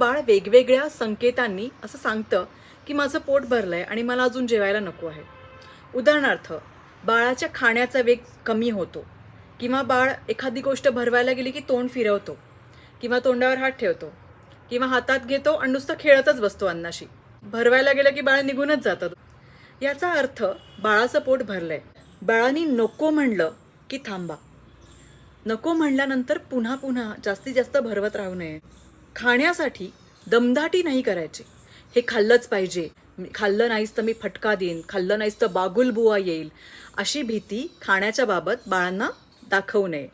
बाळ वेगवेगळ्या संकेतांनी असं सांगतं की माझं पोट भरलं आहे आणि मला अजून जेवायला नको आहे. उदाहरणार्थ बाळाच्या खाण्याचा वेग कमी होतो किंवा बाळ एखादी गोष्ट भरवायला गेली की तोंड फिरवतो किंवा तोंडावर हात ठेवतो किंवा हातात घेतो आणि नुसतं खेळतच बसतो अन्नाशी. भरवायला गेलं की बाळ निघूनच जातं. याचा अर्थ बाळाचं पोट भरलं आहे बाळाने नको म्हणलं की थांबा. नको म्हणल्यानंतर पुन्हा पुन्हा जास्तीत जास्त भरवत राहू नये. खाण्यासाठी दमदाटी नाही करायची. हे खाल्लंच पाहिजे. खाल्लं नाहीच तर मी फटका देईन. खाल्लं नाहीच तर बागुलबुवा येईल. अशी भीती खाण्याच्या बाबत बाळांना दाखवू नये.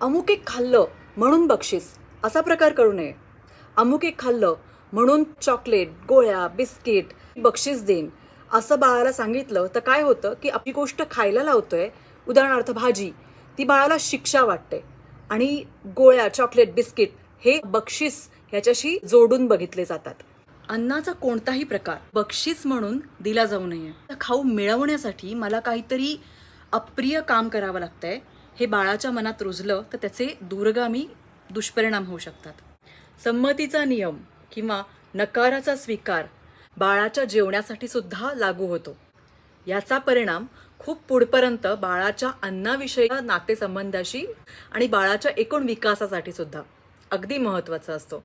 अमुक एक खाल्लं म्हणून बक्षीस. असा प्रकार करू नये. अमुक एक खाल्लं म्हणून चॉकलेट गोळ्या बिस्किट बक्षीस देईन. असं बाळाला सांगितलं तर काय होतं की आपली गोष्ट खायला लावतोय. उदाहरणार्थ भाजी. ती बाळाला शिक्षा वाटते. आणि गोळ्या चॉकलेट बिस्किट हे बक्षीस ह्याच्याशी जोडून बघितले जातात. अन्नाचा कोणताही प्रकार बक्षीस म्हणून दिला जाऊ नये. तर खाऊ मिळवण्यासाठी मला काहीतरी अप्रिय काम करावं लागतंय. हे बाळाच्या मनात रुजलं तर त्याचे दूरगामी दुष्परिणाम होऊ शकतात. संमतीचा नियम किंवा नकाराचा स्वीकार बाळाच्या जेवण्यासाठी सुद्धा लागू होतो. याचा परिणाम खूप पुढपर्यंत बाळाच्या अन्नाविषयी नातेसंबंधाशी आणि बाळाच्या एकूण विकासासाठी सुद्धा. अगदी महत्त्वाचा असतो.